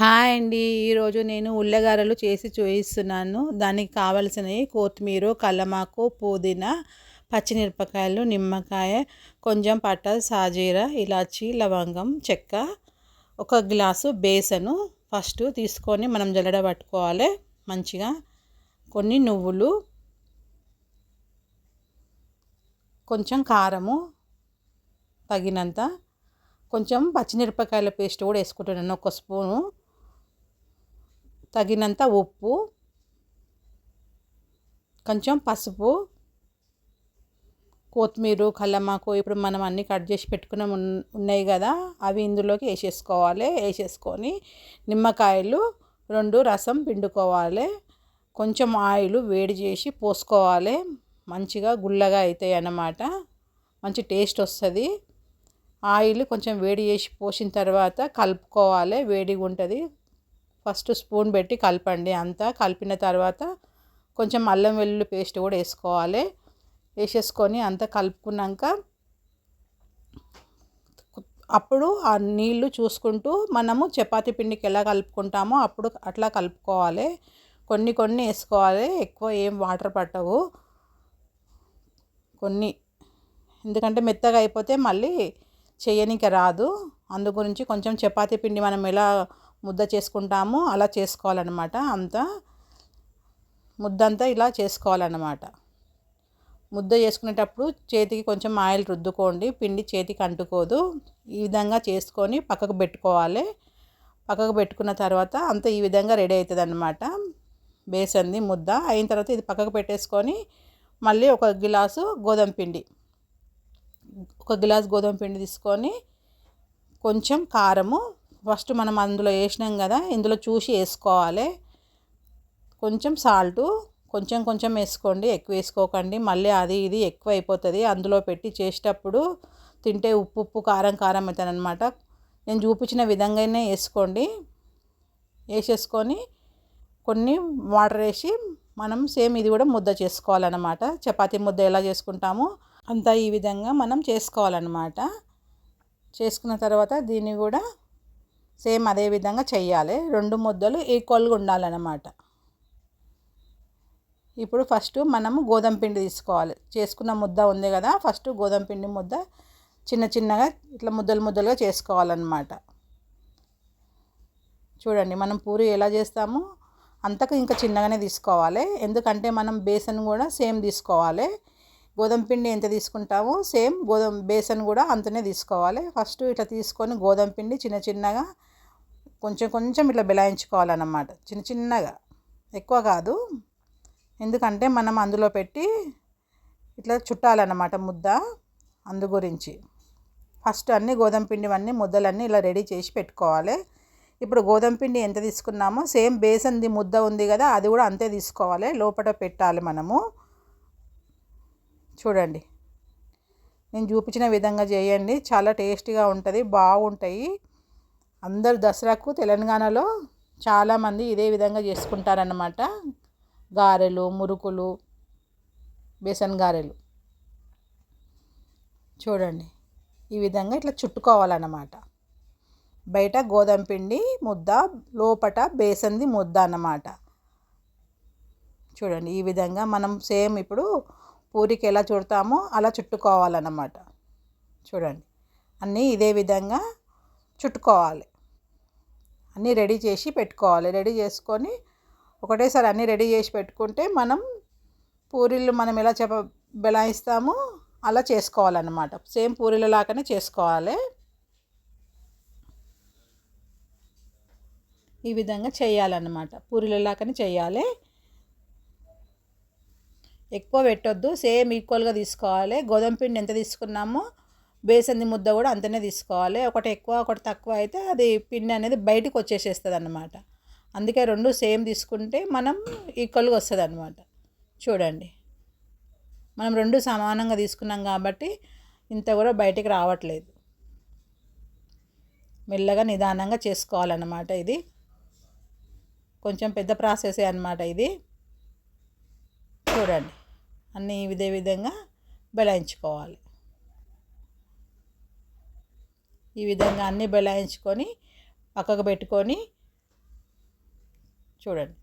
Hi అండి. ఈరోజు నేను ఉల్లగారెలు చేసి చూపిస్తున్నాను. దానికి కావలసినవి కొత్తిమీర కల్లమాకు పుదీనా పచ్చిమిరపకాయలు నిమ్మకాయ కొంచెం పట్ట సాజీర ఇలాచి లవంగం చెక్క ఒక గ్లాసు బేసను ఫస్ట్ తీసుకొని మనం జల్లడ పట్టుకోవాలి మంచిగా. కొన్ని నువ్వులు కొంచెం కారము తగినంత కొంచెం పచ్చిమిరపకాయల పేస్ట్ కూడా వేసుకుంటున్నాను. ఒక స్పూను తగినంత ఉప్పు కొంచెం పసుపు కొత్తిమీర కల్లమాకు ఇప్పుడు మనం అన్నీ కట్ చేసి పెట్టుకున్న ఉన్నాయి కదా అవి ఇందులోకి వేసేసుకోవాలి. వేసేసుకొని నిమ్మకాయలు రెండు రసం పిండుకోవాలి. కొంచెం ఆయిల్ వేడి చేసి పోసుకోవాలి. మంచిగా గుల్లగా అవుతాయి అన్నమాట. మంచి టేస్ట్ వస్తుంది. ఆయిల్ కొంచెం వేడి చేసి పోసిన తర్వాత కలుపుకోవాలి. వేడిగా ఉంటుంది ఫస్ట్ స్పూన్ పెట్టి కలపండి అంతా. కలిపిన తర్వాత కొంచెం అల్లం వెల్లుల్లి పేస్ట్ కూడా వేసుకోవాలి. వేసేసుకొని అంతా కలుపుకున్నాక అప్పుడు ఆ నీళ్ళు చూసుకుంటూ మనము చపాతీ పిండికి ఎలా కలుపుకుంటామో అప్పుడు అట్లా కలుపుకోవాలి. కొన్ని కొన్ని వేసుకోవాలి. ఎక్కువ ఏం వాటర్ పట్టవు. కొన్ని ఎందుకంటే మెత్తగా అయిపోతే మళ్ళీ చేయనికి రాదు. అందు గురించి కొంచెం చపాతీ పిండి మనం ఎలా ముద్ద చేసుకుంటామో అలా చేసుకోవాలన్నమాట. అంతా ముద్దంతా ఇలా చేసుకోవాలన్నమాట. ముద్ద చేసుకునేటప్పుడు చేతికి కొంచెం ఆయిల్ రుద్దుకోండి పిండి చేతికి అంటుకోదు. ఈ విధంగా చేసుకొని పక్కకు పెట్టుకోవాలి. పక్కకు పెట్టుకున్న తర్వాత అంత ఈ విధంగా రెడీ అవుతుంది అనమాట బేసన్ది ముద్ద అయిన తర్వాత ఇది పక్కకు పెట్టేసుకొని మళ్ళీ ఒక గిలాసు గోధుమ పిండి. ఒక గిలాస్ గోధుమ పిండి తీసుకొని కొంచెం కారము ఫస్ట్ మనం అందులో వేసినాం కదా ఇందులో చూసి వేసుకోవాలి. కొంచెం సాల్టు కొంచెం కొంచెం వేసుకోండి ఎక్కువ వేసుకోకండి. మళ్ళీ అది ఇది ఎక్కువ అయిపోతుంది. అందులో పెట్టి చేసేటప్పుడు తింటే ఉప్పు ఉప్పు కారం కారం అవుతుంది అనమాట నేను చూపించిన విధంగానే వేసుకోండి. వేసేసుకొని కొన్ని వాటర్ వేసి మనం సేమ్ ఇది కూడా ముద్ద చేసుకోవాలన్నమాట. చపాతి ముద్ద ఎలా చేసుకుంటామో అంతా ఈ విధంగా మనం చేసుకోవాలన్నమాట. చేసుకున్న తర్వాత దీన్ని కూడా సేమ్ అదే విధంగా చేయాలి రెండు ముద్దలు ఈక్వల్గా ఉండాలన్నమాట. ఇప్పుడు ఫస్ట్ మనము గోధుమ పిండి తీసుకోవాలి. చేసుకున్న ముద్ద ఉంది కదా ఫస్ట్ గోధుమ పిండి ముద్ద చిన్న చిన్నగా ఇట్లా ముద్దలు ముద్దలుగా చేసుకోవాలన్నమాట. చూడండి మనం పూరి ఎలా చేస్తామో? అంతకు ఇంకా చిన్నగానే తీసుకోవాలి. ఎందుకంటే మనం బేసన్ కూడా సేమ్ తీసుకోవాలి. గోధుమ పిండి ఎంత తీసుకుంటామో సేమ్ గోధుమ బేసన్ కూడా అంతనే తీసుకోవాలి. ఫస్ట్ ఇట్లా తీసుకొని గోధుమ పిండి చిన్న చిన్నగా కొంచెం కొంచెం ఇట్లా బిలాయించుకోవాలన్నమాట. చిన్న చిన్నగా. ఎక్కువ కాదు. ఎందుకంటే మనం అందులో పెట్టి ఇట్లా చుట్టాలన్నమాట ముద్ద అందు గురించి. ఫస్ట్ అన్నీ గోధుమ పిండివన్నీ ముద్దలన్నీ ఇలా రెడీ చేసి పెట్టుకోవాలి. ఇప్పుడు గోధుమ పిండి ఎంత తీసుకున్నామో సేమ్ బేసన్ది ముద్ద ఉంది కదా అది కూడా అంతే తీసుకోవాలి. లోపల పెట్టాలి మనము. చూడండి. నేను చూపించిన విధంగా చేయండి. చాలా టేస్టీగా ఉంటుంది బాగుంటాయి. అందరు దసరాకు తెలంగాణలో చాలామంది ఇదే విధంగా చేసుకుంటారన్నమాట. గారెలు మురుకులు బేసన్ గారెలు. చూడండి ఈ విధంగా ఇట్లా చుట్టుకోవాలన్నమాట. బయట గోధుమ పిండి ముద్ద లోపట బేసన్ది ముద్ద అన్నమాట. చూడండి ఈ విధంగా మనం సేమ్ ఇప్పుడు పూరికి ఎలా చుడతామో అలా చుట్టుకోవాలన్నమాట. చూడండి అన్నీ ఇదే విధంగా చుట్టుకోవాలి. అన్నీ రెడీ చేసి పెట్టుకోవాలి. రెడీ చేసుకొని ఒకటేసారి అన్నీ రెడీ చేసి పెట్టుకుంటే మనం పూరీలు మనం ఎలా చెప్ప బెలాయిస్తామో అలా చేసుకోవాలన్నమాట. సేమ్ పూరీల లాగానే చేసుకోవాలి. ఈ విధంగా చేయాలన్నమాట. పూరీల లాగానే చేయాలి. ఎక్కువ పెట్టొద్దు. సేమ్ ఈక్వల్గా తీసుకోవాలి. గోధుమ పిండి ఎంత తీసుకున్నామో బేసన్ది ముద్ద కూడా అంతనే తీసుకోవాలి. ఒకటి ఎక్కువ ఒకటి తక్కువ అయితే అది పిండి అనేది బయటకు వచ్చేసేస్తుంది అన్నమాట అందుకే రెండు సేమ్ తీసుకుంటే మనం ఈక్వల్గా వస్తుంది అనమాట చూడండి. మనం రెండు సమానంగా తీసుకున్నాం కాబట్టి ఇంత కూడా బయటికి రావట్లేదు. మెల్లగా నిదానంగా చేసుకోవాలన్నమాట ఇది. కొంచెం పెద్ద ప్రాసెసే అనమాట ఇది. చూడండి. అన్నీ ఇదే విధంగా బెలాయించుకోవాలి. ఈ విధంగా అన్నీ బెలాయించుకొని పక్కకు పెట్టుకొని చూడండి.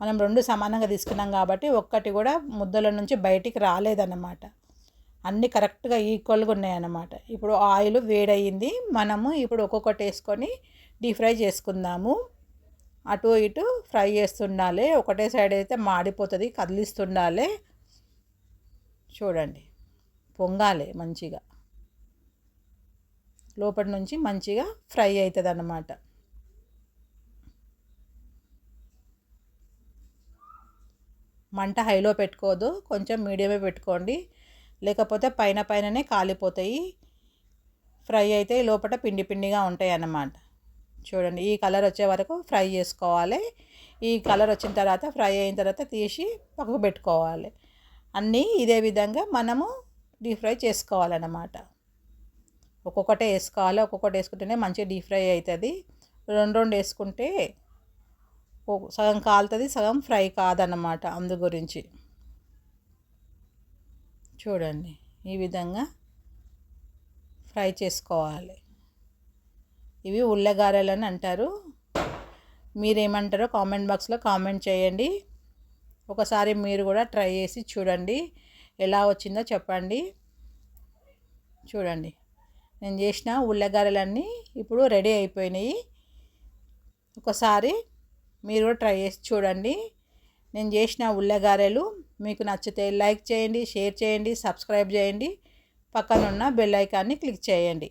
మనం రెండు సమానంగా తీసుకున్నాం కాబట్టి ఒక్కటి కూడా ముద్దల నుంచి బయటికి రాలేదన్నమాట. అన్నీ కరెక్ట్గా ఈక్వల్గా ఉన్నాయన్నమాట. ఇప్పుడు ఆయిల్ వేడయింది మనము ఇప్పుడు ఒక్కొక్కటి వేసుకొని డీప్ ఫ్రై చేసుకుందాము. అటు ఇటు ఫ్రై చేస్తుండాలి. ఒకటే సైడ్ అయితే మాడిపోతుంది కదిలిస్తుండాలి. చూడండి. పొంగాలి మంచిగా. లోపటి నుంచి మంచిగా ఫ్రై అవుతుంది అన్నమాట మంట హైలో పెట్టుకోదు కొంచెం మీడియమే పెట్టుకోండి. లేకపోతే పైన పైననే కాలిపోతాయి. ఫ్రై అయితే లోపల పిండి పిండిగా ఉంటాయి అన్నమాట చూడండి ఈ కలర్ వచ్చే వరకు ఫ్రై చేసుకోవాలి. ఈ కలర్ వచ్చిన తర్వాత ఫ్రై అయిన తర్వాత తీసి పక్కకు పెట్టుకోవాలి. అన్నీ ఇదే విధంగా మనము డీప్ ఫ్రై చేసుకోవాలన్నమాట. ఒక్కొక్కటే వేసుకోవాలి ఒక్కొక్కటి వేసుకుంటేనే మంచిగా డీప్ ఫ్రై అవుతుంది. రెండు రెండు వేసుకుంటే సగం కాలుతుంది సగం ఫ్రై కాదన్నమాట అందు గురించి. చూడండి ఈ విధంగా ఫ్రై చేసుకోవాలి. ఇవి ఉల్లగారెలు అని అంటారు. మీరేమంటారో కామెంట్ బాక్స్లో కామెంట్ చేయండి. ఒకసారి మీరు కూడా ట్రై చేసి చూడండి ఎలా వచ్చిందో చెప్పండి. చూడండి. నేను చేసిన ఉల్లగారెలన్నీ ఇప్పుడు రెడీ అయిపోయినాయి. ఒకసారి మీరు కూడా ట్రై చేసి చూడండి. నేను చేసిన ఉల్లగారెలు మీకు నచ్చితే లైక్ చేయండి షేర్ చేయండి సబ్స్క్రైబ్ చేయండి. పక్కనున్న బెల్ ఐకాన్ని క్లిక్ చేయండి.